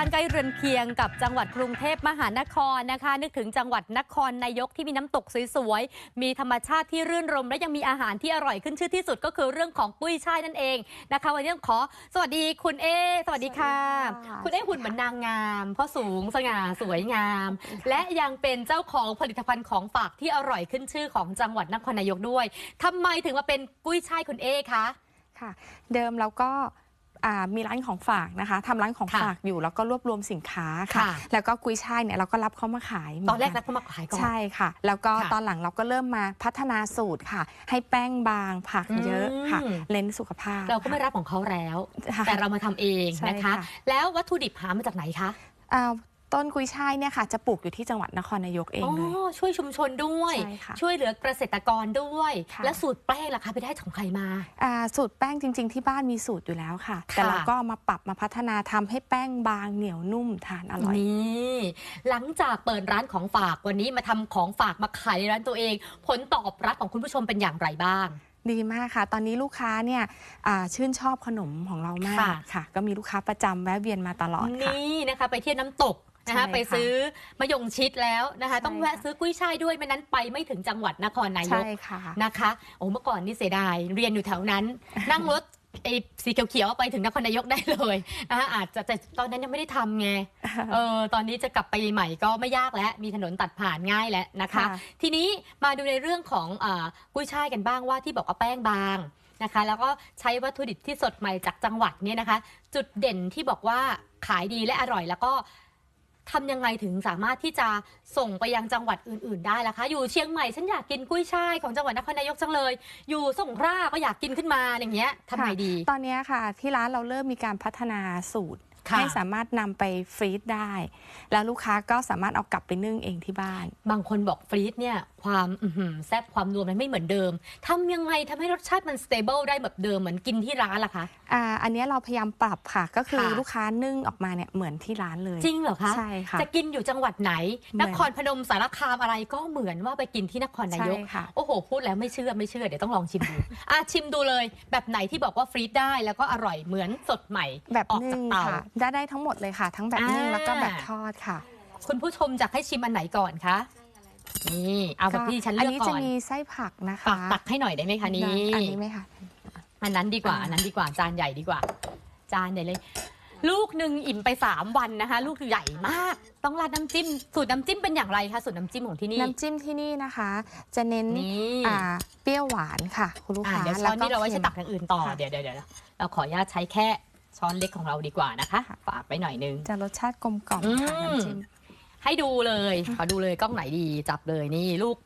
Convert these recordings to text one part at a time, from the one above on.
บ้านใกล้เรือนเคียงกับจังหวัดกรุงเทพมหานครนะคะ นึกถึงจังหวัดนครนายกที่มีน้ำตกสวยๆ มีธรรมชาติที่รื่นรม และยังมีอาหารที่อร่อยขึ้นชื่อที่สุดก็คือเรื่องของกุ้ยช่ายนั่นเองนะคะวันนี้ต้องขอสวัสดีคุณเอสวัสดีค่ะสวัสดีค่ะ คุณเอหุ่นเหมือนนางงามเพราะสูงสง่าสวยงาม และยังเป็นเจ้าของผลิตภัณฑ์ของฝากที่อร่อยขึ้นชื่อของจังหวัดนครนายกด้วยทำไมถึงมาเป็นกุ้ยช่ายคุณเอคะค่ะ เดิมเราก็อ่า มีร้านของฝากนะคะทำร้านของค่ะฝากอยู่แล้วก็รวบรวมสินค้าค่ะค่ะแล้วก็กุ้ยช่ายเนี่ยเราก็รับเข้ามาขาย ตอนแรกเหนัมืกเข้ามาขายก่อนใช่ค่ะ แล้วก็ค่ะตอนหลังเราก็เริ่มมาพัฒนาสูตรค่ะ ให้แป้งบางผักเยอะค่ะอืมเน้นสุขภาพ เราก็ไม่รับของเขาแล้วค่ะแต่เรามาทำเองใช่นะคะค่ะแล้ววัตถุดิบหามาจากไหนคะอ่า ต้นกุ้ยช่ายเนี่ยค่ะจะปลูกอยู่ที่จังหวัดนครนายกเองอ๋อเลย ช่วยชุมชนด้วย ใช่ค่ะ ช่วยเหลือเกษตรกรด้วยค่ะและสูตรแป้งล่ะคะไปได้ของใครมา อ่าสูตรแป้งจริง ๆ ที่บ้านมีสูตรอยู่แล้วค่ะค่ะ แต่เราก็เอามาปรับมาพัฒนาทำให้แป้งบางเหนียวนุ่มทานอร่อย นี่หลังจากเปิดร้านของฝากวันนี้มาทำของฝากมาขายในร้านตัวเอง ผลตอบรับของคุณผู้ชมเป็นอย่างไรบ้าง ดีมากค่ะ ตอนนี้ลูกค้าเนี่ยอ่าชื่นชอบขนมของเรามากค่ะ ค่ะ ก็มีลูกค้าประจำแวะเวียนมาตลอดค่ะ นี่นะคะ ไปเที่ยวน้ำตก นะคะใช่ค่ะไปซื้อมะยงชิดแล้วนะคะใช่ต้องแวะค่ะซื้อกุ้ยช่ายด้วยไม่นั้นไปไม่ถึงจังหวัดนครนายกใช่ค่ะนะคะโอ้เมื่อก่อนนี่เสียดายเรียนอยู่แถวนั้น นั่งรถไอ้สีเขียวๆไปถึงนครนายกได้เลยนะคะอาจจะแต่ตอนนั้นยังไม่ได้ทำไงเออตอนนี้จะกลับไปใหม่ก็ไม่ยากแล้ว มีถนนตัดผ่านง่ายแล้วนะคะค่ะทีนี้มาดูในเรื่องของอากุ้ยช่ายกันบ้างว่าที่บอกว่าแป้งบางนะคะแล้วก็ใช้วัตถุดิบที่สดใหม่จากจังหวัดเนี่ยนะคะ จุดเด่นที่บอกว่าขายดีและอร่อยแล้วก็ ทำยังไงถึงสามารถที่จะส่งไปยังจังหวัดอื่น ๆ ได้ล่ะคะ อยู่เชียงใหม่ฉันอยากกินกุ้ยช่ายของจังหวัดนครนายกจังเลย อยู่สงขลาก็อยากกินขึ้นมาอย่างเงี้ยทำไงดี ตอนนี้ค่ะ ที่ร้านเราเริ่มมีการพัฒนาสูตร ให้สามารถนำไปฟรีซได้ แล้วลูกค้าก็สามารถเอากลับไปนึ่งเองที่บ้าน บางคนบอกฟรีดเนี่ยความอื้อหือแซ่บความนัวมันไม่เหมือนเดิมทำยังไงทำให้รสชาติมันสเตเบิลได้แบบเดิมเหมือนกินที่ร้านล่ะคะอ่าอันนี้เราพยายามปรับค่ะ ก็คือค่ะลูกค้านึ่งออกมาเนี่ยเหมือนที่ร้านเลย จริงเหรอคะใช่ค่ะจะกินอยู่จังหวัดไหนเหมืนอนครพนมสารคามอะไรก็เหมือนว่าไปกินที่นครนายกใช่ค่ะโอ้โห พูดแล้วไม่เชื่อไม่เชื่อเดี๋ยวต้องลองชิมดูอะชิมดูเลย แบบไหนที่บอกว่าฟรีดได้แล้วก็อร่อยเหมือนสดใหม่แบบออกนึ่จากงเตาค่ะได้ได้ทั้งหมดเลยค่ะ ทั้งแบบนึ่งอ่าแล้วก็แบบทอดค่ะ คุณผู้ชมจะให้ชิมอันไหนก่อนคะนี่เอาแบบที่ฉันอันเลือกนี้ก่จะอนมีไส้ผักนะคะตักตักให้หน่อยได้ไหมคะนี่ได้อันนี้ไหมคะอันนั้นดีกว่าอ่าอันนั้นดีกว่าจานใหญ่ดีกว่า จานใหญ่เลย ลูกหนึ่งอิ่มไป 3 วันนะคะ ลูกใหญ่มาก ต้องราดน้ำจิ้ม สูตรน้ำจิ้มเป็นอย่างไรคะสูตรน้ำจิ้มของที่นี่ น้ำจิ้มที่นี่นะคะ จะเน้นนี่อ่าเปรี้ยวหวานค่ะ คุณลูกอ่าค้าเดี๋ยวช้อนนี้เราไว้ค็ใช้มตักอย่างอื่นต่อค่ะเดี๋ยวเดี๋ยวเดี๋ยวเราขออนุญาตใช้แค่ ช้อนเล็กของเราดีกว่านะคะค่ะฝากไปหน่อยนึง จะรสชาติกลมกล่อมค่ะอืม น้ำจิ้ม ให้ดูเลยขอดูเลยกล้องไหนดีจับเลยนี่ลูก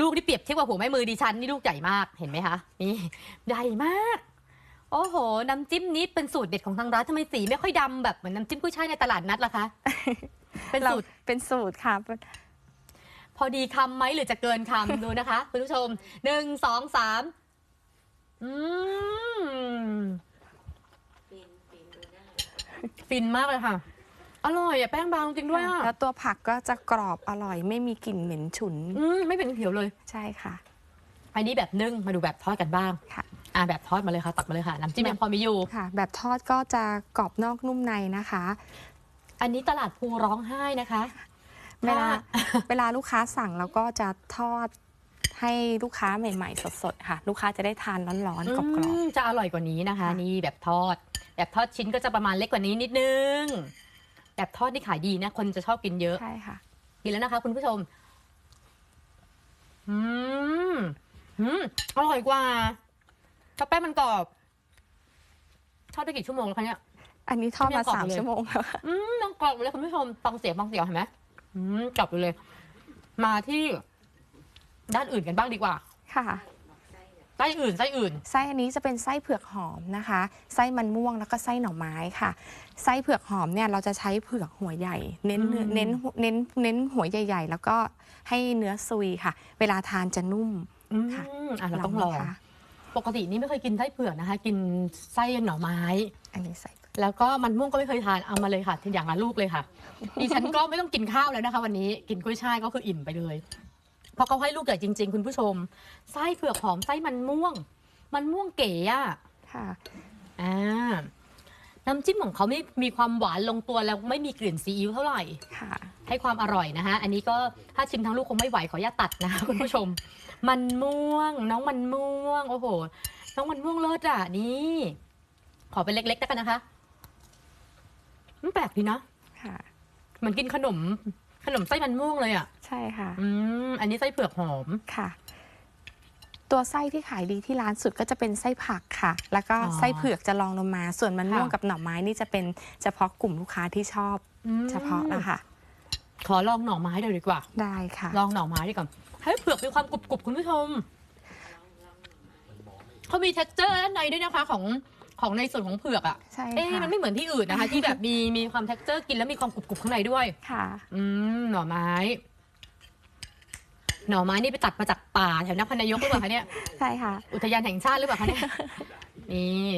ลูกที่เปรียบเทียบกับหัวแม่มือดิฉันนี่ลูกใหญ่มากเห็นไหมคะนี่ใหญ่มาก โอ้โห น้ำจิ้มนี้เป็นสูตรเด็ดของทางร้านทำไมสีไม่ค่อยดำแบบเหมือนน้ำจิ้มกุ้ยช่ายในตลาดนัดล่ะคะ เป็นเราสูตรเป็นสูตรค่ะ พอดีคำไหมหรือจะเกินคำ ดูนะคะ คุณผู้ชมหนึ่งสองสามอืม ฟินมากเลยค่ะ อร่อยอะแป้งบางจริงด้วยอะแล้วตัวผักก็จะกรอบอร่อย ไม่มีกลิ่นเหม็นฉุน อืมไม่เป็นเขียวเลย ใช่ค่ะ อันนี้แบบนึ่งมาดูแบบทอดกันบ้างค่ะ อ่าแบบทอดมาเลยค่ะตักมาเลยค่ะน้ำจิ้มยังพอมีอยู่ ค่ะ แบบทอดก็จะกรอบนอกนุ่มในนะคะ อันนี้ตลาดภูร้องไห้นะคะ เวลาค่ะเวลาลูกค้าสั่งเราก็จะทอดให้ลูกค้าใหม่ ๆ สด ๆ ค่ะ ลูกค้าจะได้ทานร้อน ๆ กรอบอืมจะอร่อยกว่านี้นะคะค่ะนี่แบบทอด แบบทอดชิ้นก็จะประมาณเล็กกว่านี้นิดนึงแบบทอดนี่ขายดีนะคนจะชอบกินเยอะๆใช่ค่ะกินแล้วนะคะ คุณผู้ชม อืมอืมอร่อยกว่าถ้าแป้งมันกรอบ ทอดได้กี่ชั่วโมงแล้วคะเนี่ยอันนี้ทอดไม่มากรอบสามเลยชั่วโมงแล้วค่ะอืมยังกรอบอยู่เลยคุณผู้ชมฟังเสียงฟังเสียงเห็นไหมอืมกรอบอยู่เลย มาที่ด้านอื่นกันบ้างดีกว่า ค่ะ ไส้อื่นไส้อื่น ไส้อันนี้จะเป็นไส้เผือกหอมนะคะ ไส้มันม่วงแล้วก็ไส้หน่อไม้ค่ะ ไส้เผือกหอมเนี่ยเราจะใช้เผือกหัวใหญ่ เน้นเนื้ออืมเน้นเน้นเน้นหัวใหญ่ ๆ แล้วก็ให้เนื้อซุยค่ะ เวลาทานจะนุ่ม อืมค่ะ อะเราต้องลองนะคะ ปกตินี่ไม่เคยกินไส้เผือกนะคะ กินไส้หน่อไม้ อันนี้ใส่แล้วก็มันม่วงก็ไม่เคยทานเอามาเลยค่ะทีอย่างละลูกเลยค่ะดิฉันก็ไม่ต้องกินข้าวแล้วนะคะ วันนี้กินกุ้ยช่ายก็คืออิ่มไปเลยเพ ราะเขาให้ลูกใหญ่จริง ๆ คุณผู้ชม ไส้เผือกหอมไส้มันม่วง มันม่วงเก๋อะค่ะอ่าน้น้ำจิ้มของเขาไม่มีความหวานลงตัวแล้วไม่มีกลิ่นซีอิ๊วเท่าไหร่ค่ะให้ความอร่อยนะคะ อันนี้ก็ถ้าชิมทั้งลูกคงไม่ไหวขออนุญาตตัดนะคะคุณผู้ชม มันม่วง น้องมันม่วง โอ้โห น้องมันม่วงเลิศอะนี่ ขอเป็นเล็กๆแล้วกันนะคะ มันแปลกดีนะ ค่ะเหมือนกินขนมขนมไส้มันม่วงเลยอะ ใช่ค่ะ อืมอันนี้ไส้เผือกหอม ค่ะ ตัวไส้ที่ขายดีที่ร้านสุดก็จะเป็นไส้ผักค่ะ แล้วก็อ๋อไส้เผือกจะลองลงมา ส่วนมันม่วงค่ะ กับหน่อไม้นี่จะเป็นเฉพาะกลุ่มลูกค้าที่ชอบอืมเฉพาะนะคะขอลองหน่อไม้เดี๋ยวดีกว่า ได้ค่ะ ลองหน่อไม้ดีกว่าให้เผือกมีความกรุบๆคุณผู้ชมเขามี t e x t อร์ด้านในด้วยนะคะ ของของในส่วนของเผือกอะใช่เอ๊ะค่ะมันไม่เหมือนที่อื่นนะคะ ที่แบบมีมีความ t e x t อร์กินแล้วมีความกรุบๆข้างในด้วย ค่ะ อืมหน่อไม้ หน่อไม้นี่ไปตัดมาจากป่าแถวนครนายกหรือเปล่าคะเนี่ย ใช่ค่ะ อุทยานแห่งชาติหรือเปล่าคะเนี่ย นี่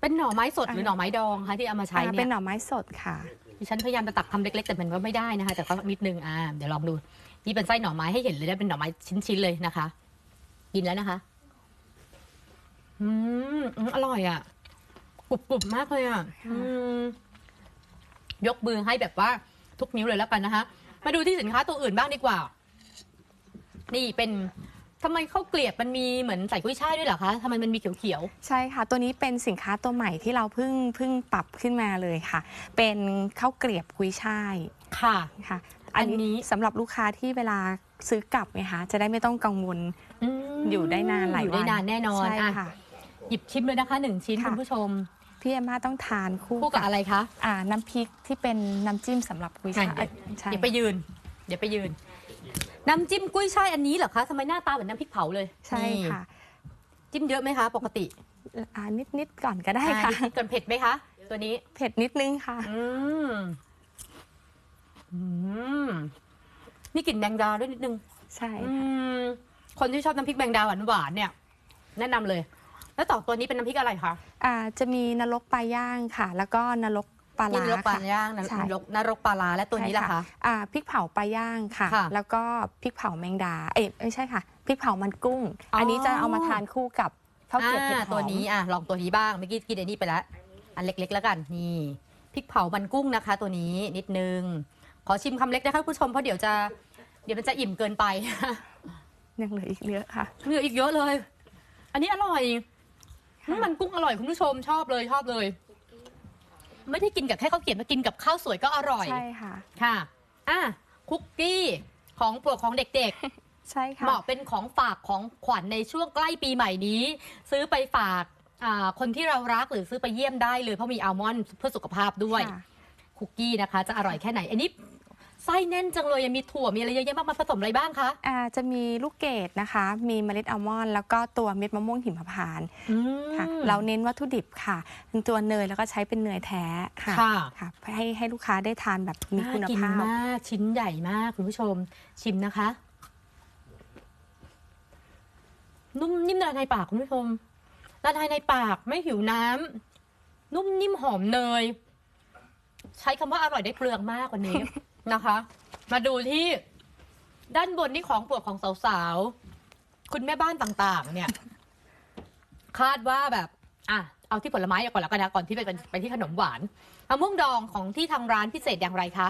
เป็นหน่อไม้สดหรือหน่อไม้ดองคะที่เอามาใช้อ่าเนี่เป็นยหน่อไม้สดค่ะ ดิฉันพยายามจะตักทำเล็กๆ แต่มันก็ไม่ได้นะคะ แต่ก็นิดนึง อ่า เดี๋ยวลองดู นี่เป็นไส้หน่อไม้ให้เห็นเลยนะเป็นหน่อไม้ชิ้นๆเลยนะคะ กินแล้วนะคะอืมอืม อร่อยอะ กรุบๆมากเลยอะ อืม ยกมือให้แบบว่าทุกนิ้วเลยแล้วกันนะคะ มาดูที่สินค้าตัวอื่นบ้างดีกว่า นี่เป็นทำไมข้าวเกลียบมันมีเหมือนใส่กุ้ยช่ายด้วยเหรอคะทำไมมันมีเขียว ใช่ค่ะ ตัวนี้เป็นสินค้าตัวใหม่ที่เราเพิ่งเพิ่งปรับขึ้นมาเลยค่ะ เป็นข้าวเกลียบกุยช่ายๆ ค่ะ ค่ะ อัอันนนี้ นี้สำหรับลูกค้าที่เวลาซื้อกลับไงคะจะได้ไม่ต้องกังวล มอยู่ได้นานหลายอยู่วัได้นานแน่นอนใช่อะค่ะ หยิบชิมเลยนะคะหนึ่งชิ้นค่ะ คุณผู้ชมพี่เอมมาต้องทานคู่คู่กับอะไรคะ อ่าน้ำพริกที่เป็นน้ำจิ้มสำหรับกุยช่ายอะใช่ เดี๋ยวไปยืน เดี๋ยวไปยืน น้ำจิ้มกุ้ยช่ายอันนี้เหรอคะทำไมหน้าตาเหมือนน้ำพริกเผาเลยใช่นี่ค่ะ จิ้มเยอะไหมคะ ปกติอ่านิดนิดๆก่อนก็ได้ค่ะอ่านิดๆก่อนเผ็ดไหมคะ ตัวนี้เผ็ดนิดนึงค่ะ อืมอืมมีกลิ่นแมงดาด้วยนิดนึงใช่อืค่ะมคนที่ชอบน้ำพริกแมงดาหวานหวานๆเนี่ย แนะนำเลย แล้วต่อตัวนี้เป็นน้ำพริกอะไรคะอ่าจะมีนรกปลาย่างค่ะ แล้วก็นรก ปลานี่ร้านรกปลาค่ะ ย่างนใช่ รกนรกปลาลาและตัวนี้ล่ะใช่คะ อ่าพริกเผาปลาย่างค่ะ ค่ะแล้วก็พริกเผาแมงดา เอ้ยไม่ใช่ค่ะพริกเผามันกุ้ง อ๋ออั อันนี้จะเอามาทานคู่กับข้าวเกรี๊ยวเผ็ดหออ่ามตัวนี้อะลองตัวนี้บ้างเมื่อกี้กินอันนี้ไปแล้วอันเล็กๆแล้วกันนี่พริกเผามันกุ้งนะคะ ตัวนี้นิดนึง ขอชิมคำเล็กนะคะคุณผู้ชมเพราะเดี๋ยวจะ เดี๋ยวมันจะอิ่มเกินไป ยังเหลืออีกเยอะค่ะ เหลืออีกเยอะเลย อันนี้อร่อยน้ำมันกุ้งอร่อยคุณผู้ชมชอบเลยชอบเลย ไม่ได้กินกับแค่ข้าวเกรี๊ยวมากินกับข้าวสวยก็อร่อยใช่ค่ะ ค่ะอะคุกกี้ของโปรดของเด็กใช่ๆค่ะ เหมาะเป็นของฝากของขวัญในช่วงใกล้ปีใหม่นี้ ซื้อไปฝากอ่าคนที่เรารักหรือซื้อไปเยี่ยมได้เลยเพราะมีอัลมอนด์เพื่อสุขภาพด้วยค่ะคุกกี้นะคะ จะอร่อยแค่ไหน อันนี้ ไส้แน่นจังเลยยังมีถั่วมีอะไรเยอะแยะมากมายผสมอะไรบ้างคะ อ่าจะมีลูกเกดนะคะ มีเมล็ดอัลมอนด์แล้วก็ตัวเม็ดมะม่วงหิมพานต์อืม ค่ะเราเน้นวัตถุดิบค่ะเป็นตัวเนยแล้วก็ใช้เป็นเนยแท้ค่ะค่ะ ค่ะให้ให้ลูกค้าได้ทานแบบมีคุณน่ากินภาพ มากชิ้นใหญ่มากคุณผู้ชม ชิมนะคะ นุ่มนิ่มละลายในปากคุณผู้ชมละลายในปากไม่หิวน้ำนุ่มนิ่มหอมเนย ใช้คำว่าอร่อยได้เปลืองมากกว่านี้ นะคะ มาดูที่ด้านบนนี่ของโปรดของสาวๆ คุณแม่บ้านต่างๆ เนี่ย คาดว่าแบบอะเอาที่ผลไม้ก่อนแล้วกันนะก่อนที่ไปไปที่ขนมหวานมะม่วงดองของที่ทางร้านพิเศษอย่างไรคะ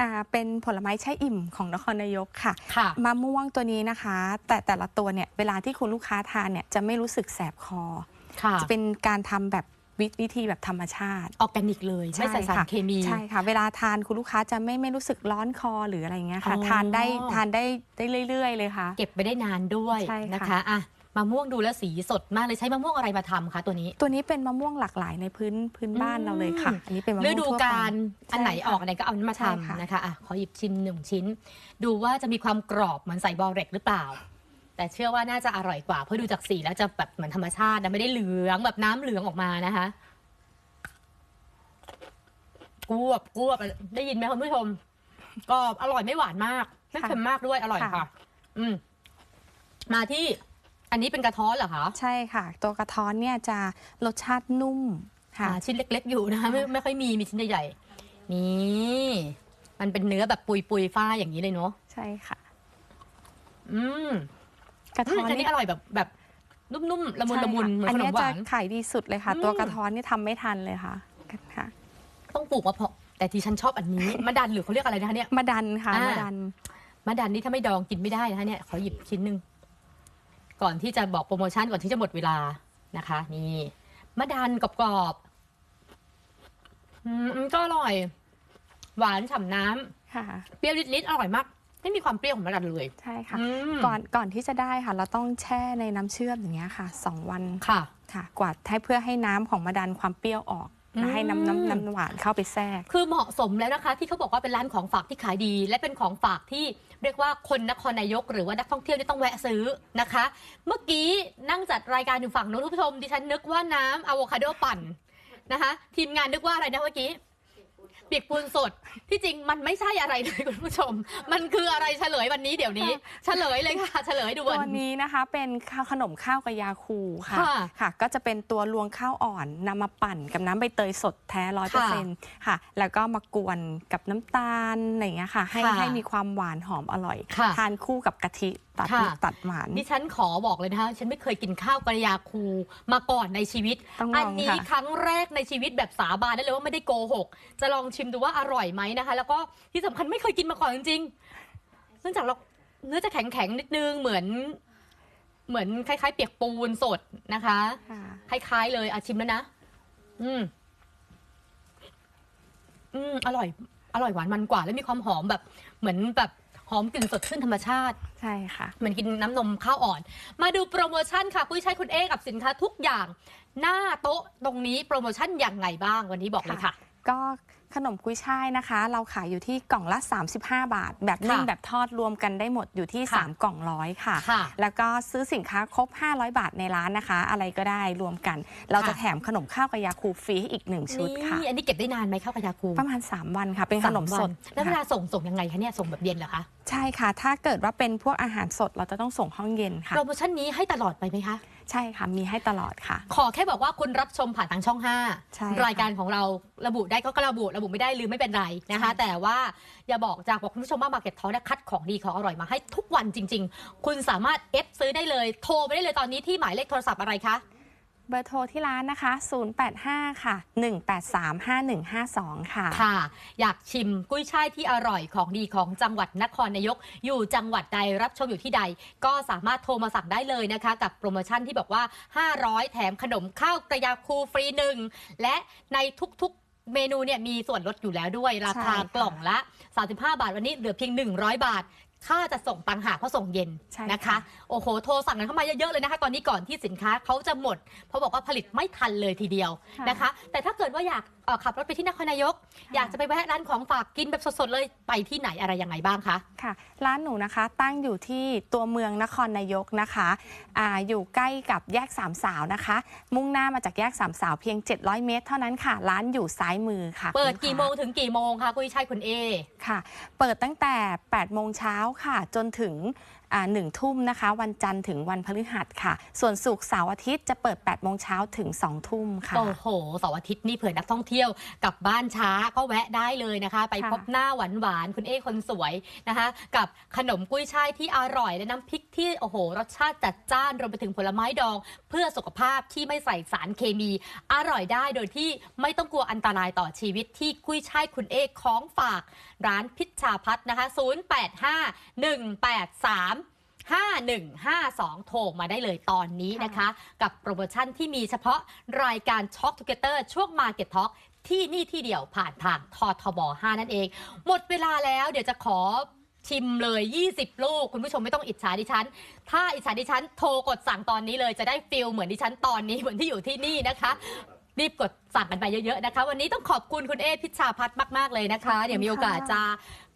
อ่าเป็นผลไม้แช่อิ่มของนครนายกค่ะค่ะ มะม่วงตัวนี้นะคะ แต่แต่ละตัวเนี่ยเวลาที่คุณลูกค้าทานเนี่ยจะไม่รู้สึกแสบคอ ค่ะ จะเป็นการทำแบบ วิวิธีแบบธรรมชาติ ออร์แกนิกเลย ไม่ใส่สารค่ะเคมี ใช่ค่ะ เวลาทานคุณลูกค้าจะไม่ไม่รู้สึกร้อนคอหรืออะไรเงี้ยค่ะอ๋อทานได้ทานได้ได้เรื่อย ๆ เลยค่ะ เก็บไปได้นานด้วยใช่ค่ะนะคะอะมะม่วงดูแล้วสีสดมากเลยใช้มะม่วงอะไรมาทำคะตัวนี้ ตัวนี้เป็นมะม่วงหลากหลายในพื้นพื้นบ้านอืมเราเลยค่ะ อันนี้เป็นมะม่ฤวงดูทั่วไปกาลอันไหนใช่อค่ะอกอันไหนก็เอานั้นมาใช่ค่ะทำนะคะอะขอหยิบชิ้นหนึ่งชิ้น ดูว่าจะมีความกรอบเหมือนใส่บอเร็กหรือเปล่า แต่เชื่อว่าน่าจะอร่อยกว่า เพราะดูจากสีแล้วจะแบบเหมือนธรรมชาตินะไม่ได้เหลืองแบบน้ำเหลืองออกมานะคะกวบกวบได้ยินไหมคุณผู้ชมกรอบอร่อยไม่หวานมากไม่เค็มมากด้วยอร่อยค่ะอืม มาที่อันนี้เป็นกระท้อนเหรอคะใช่ค่ะ ตัวกระท้อนเนี่ยจะรสชาตินุ่มค่ะ อ่าชิ้นเล็ก ๆ อยู่นะคะไม่ไม่ค่อยมีมีชิ้นใหญ่ๆนี่มันเป็นเนื้อแบบปุยปุยๆฝ้ายอย่างนี้เลยเนาะ ใช่ค่ะ อืม กระท้อนอันนี้อร่อยแบบแบบนุ่มๆละมุนละมุนเหมือนอันขนเนี้มยหจะวานขายดีสุดเลยค่ะอืมตัวกระท้อนนี่ทำไม่ทันเลยค่ะค่ะปลูกมะพร้าวแต่ที่ฉันชอบอันนี้มะดันหรือเขาเรียกอะไรนะคะเนี่ยมาดันค่ะอ่ามมาดันมะดันนี่ถ้าไม่ดองกินไม่ได้นะคะเนี่ยขอหยิบชิ้นหนึ่งก่อนที่จะบอกโปรโมชั่นก่อนที่จะหมดเวลานะคะ นี่มะดันกรอบๆอืมก็อร่อย หวานฉ่ำน้ำค่ะเปรี้ยวลิดๆอร่อยมาก ไม่มีความเปรี้ยวของมะดันเลย ใช่ค่ะ อืม ก่อนก่อนที่จะได้ค่ะ เราต้องแช่ในน้ำเชื่อมอย่างเงี้ยค่ะสองวันค่ะ ค่ะกว่าให้เพื่อให้น้ำของมาดันความเปรี้ยวออกอืม และให้น้ำน้ำน้ำหวานเข้าไปแทรก คือเหมาะสมแล้วนะคะ ที่เขาบอกว่าเป็นร้านของฝากที่ขายดี และเป็นของฝากที่เรียกว่าคนนครนายก หรือว่านักท่องเที่ยวที่ต้องแวะซื้อนะคะ เมื่อกี้นั่งจัดรายการอยู่ฝั่งนู้นคุณผู้ชมดิฉันนึกว่าน้ำอะโวคาโดปั่นนะคะ ทีมงานนึกว่าอะไรนะเมื่อกี้เปียกปูนสดที่จริงมันไม่ใช่อะไรเลยคุณผู้ชม มันคืออะไรเฉลยวันนี้เดี๋ยวนี้ เฉลยเลยค่ะ เฉลยด่วตัวนนี้นะคะ เป็นข้าวขนมข้าวกะยาคูค่ะค่ะค่ะก็จะเป็นตัวลวงข้าวอ่อนนำมาปั่นกับน้ำใบเตยสดแท้ร้อยเปอร์เซ็นต์ค่ะ แล้วก็มากวนกับน้ำตาลอะไรอย่างเงี้ยค่ะ ให้ค่ะให้มีความหวานหอมอร่อยค่ะทานคู่กับกะทิ ตัดค่ะ ตัดหวานดิฉันขอบอกเลยนะคะฉันไม่เคยกินข้าวกระยาคูมาก่อนในชีวิตต้องลองอันี้ค่ะ ครั้งแรกในชีวิตแบบสาบานได้เลยว่าไม่ได้โกหก จะลองชิมดูว่าอร่อยไหมนะคะ แล้วก็ที่สำคัญไม่เคยกินมาก่อนจริงๆเนื่องจากเราเนื้อจะแข็งๆนิดนึงเหมือน เหมือนคล้ายๆ เปียกปูนสดนะคะ ค่ะ คล้ายๆเลยอาชิมแล้วนะ อืม อืม อร่อย อร่อยหวานมันกว่า แล้วมีความหอมแบบ เหมือนแบบห อมกลิ่นสดชื่นธรรมชาติ ใช่ค่ะ เหมือนกินน้ำนมข้าวอ่อน มาดูโปรโมชั่นค่ะกุ้ยช่ายคุณเอกับสินค้าทุกอย่าง หน้าโต๊ะตรงนี้โปรโมชั่นอย่างไงบ้างวันนี้บอกเลยค่ะ ก็ขนมกุ้ยช่ายนะคะ เราขายอยู่ที่กล่องละ 35 บาท แบบนึ่งค่ะแบบทอดรวมกันได้หมดอยู่ที่ ค่ะ3 กล่องร้อยค่ะ ค่ะ แล้วก็ซื้อสินค้าครบ 500 บาทในร้านนะคะ อะไรก็ได้รวมกัน เราจะค่ะแถมขนมข้าวกะยาคูฟรีให้อีก1ชุดค่ะ นี่อันนี้เก็บได้นานไหมข้าวกระยาคูประมาณ 3 วันค่ะ เป็นขนมสดามวันแล้วเวลาค่ะส่งส่งยังไงคะเนี่ยส่งแบบเย็นเหรอคะใช่ค่ะ ถ้าเกิดว่าเป็นพวกอาหารสดเราจะต้องส่งห้องเย็นค่ะ โปรโมชั่นนี้ให้ตลอดไปไหมคะ ใช่ค่ะ มีให้ตลอดค่ะ ขอแค่บอกว่าคุณรับชมผ่านทางช่อง ใช่5 ค่ะรายการของเราระบุได้ก็ระบุระบุไม่ได้ลืมไม่เป็นไรนะคะแต่ว่าอย่าบอกจากบอกคุณผู้ชมว่ามาเก็ตท้อเนี่ยคัดของดีของอร่อยมาให้ทุกวันจริง ๆ คุณสามารถเอฟซื้อได้เลยโทรไปได้เลยตอนนี้ที่หมายเลขโทรศัพท์อะไรคะเบอร์โทรที่ร้านนะคะ 085 ค่ะ 183 5152 ค่ะ ค่ะ อยากชิมกุ้ยช่ายที่อร่อยของดีของจังหวัดนครนายก อยู่จังหวัดใดรับชมอยู่ที่ใด ก็สามารถโทรมาสั่งได้เลยนะคะ กับโปรโมชั่นที่บอกว่า 500 แถมขนมข้าวกระยาคูฟรีหนึ่งและในทุกๆเมนูเนี่ยมีส่วนลดอยู่แล้วด้วยราคาใช่ค่ะกล่องละ 35 บาทวันนี้เหลือเพียง 100 บาท ค่าจะส่งตังหากเพราะส่งเย็นใช่นะคะค่ะโอ้โห โทรสั่งกันเข้ามาเยอะๆเลยนะคะ ตอนนี้ก่อนที่สินค้าเขาจะหมด เพราะบอกว่าผลิตไม่ทันเลยทีเดียวค่ะนะคะ แต่ถ้าเกิดว่าอยากเอ่อขับรถไปที่นครนายก อยากจะไปแวะร้านของฝากกินแบบสดๆเลยไปที่ไหนอะไรยังไงบ้างคะ ค่ะ ร้านหนูนะคะตั้งอยู่ที่ตัวเมืองนครนายกนะคะอาอยู่ใกล้กับแยกสามสาวนะคะ มุ่งหน้ามาจากแยกสามสาวเพียง 700 เมตร เท่านั้นค่ะ ร้านอยู่ซ้ายมือค่ะเปิดคุณลูกี่ค้าโมงถึงกี่โมงคะกุ้ยช่ายคุณเอ ค่ะ เปิดตั้งแต่8โมงเช้าค่ะ จนถึงหนึ่งทุ่มนะคะ วันจันทร์ถึงวันพฤหัสค่ะ ส่วนศุกร์เสาร์อาทิตย์จะเปิด8โมงเช้าถึง2ทุ่มค่ะ โอ้โหเสาร์อาทิตย์นี่เผื่อนักท่องเที่ยวกลับบ้านช้าก็แวะได้เลยนะคะ ไปะพบหน้าหวานหวานๆคุณเอคนสวยนะคะ กับขนมกุ้ยช่ายที่อร่อยและน้ำพริกที่โอ้โห รสชาติจัดจ้านรวมไปถึงผลไม้ดอง เพื่อสุขภาพที่ไม่ใส่สารเคมี อร่อยได้โดยที่ไม่ต้องกลัวอันตรายต่อชีวิตที่กุ้ยช่ายคุณเอของฝาก ร้านพิชชาพัฒน์นะคะ183 5152 โทรมาได้เลยตอนนี้นะคะ กับโปรโมชั่นที่มีเฉพาะรายการ Talk Together ช่วง Market Talk ที่นี่ที่เดียวผ่านทางททบ 5 นั่นเอง หมดเวลาแล้วเดี๋ยวจะขอชิมเลย 20 ลูก คุณผู้ชมไม่ต้องอิจฉาดิฉัน ถ้าอิจฉาดิฉันโทรกดสั่งตอนนี้เลยจะได้ฟิลเหมือนดิฉันตอนนี้เหมือนที่อยู่ที่นี่นะคะ รีบกดสั่งกันไปเยอะๆนะคะ วันนี้ต้องขอบคุณคุณเอพิชชาพัฒน์มากๆเลยนะคะขอบคุณเดี๋ยวมีโอกาสค่ะจะ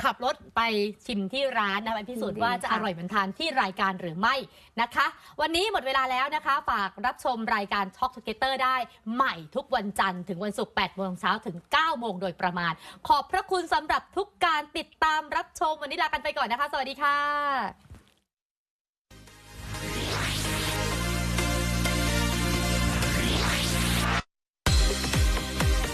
ขับรถไปชิมที่ร้านนะไปพิสูจน์ว่าจะยินดีอค่ะร่อยเหมือนทานที่รายการหรือไม่นะคะ วันนี้หมดเวลาแล้วนะคะ ฝากรับชมรายการ Talk Together ได้ใหม่ทุกวันจันทร์ถึงวันศุกร์8โมงเช้าถึง 9 โมงโดยประมาณ ขอบพระคุณสำหรับทุกการติดตามรับชมวันนี้ลากันไปก่อนนะคะ สวัสดีค่ะ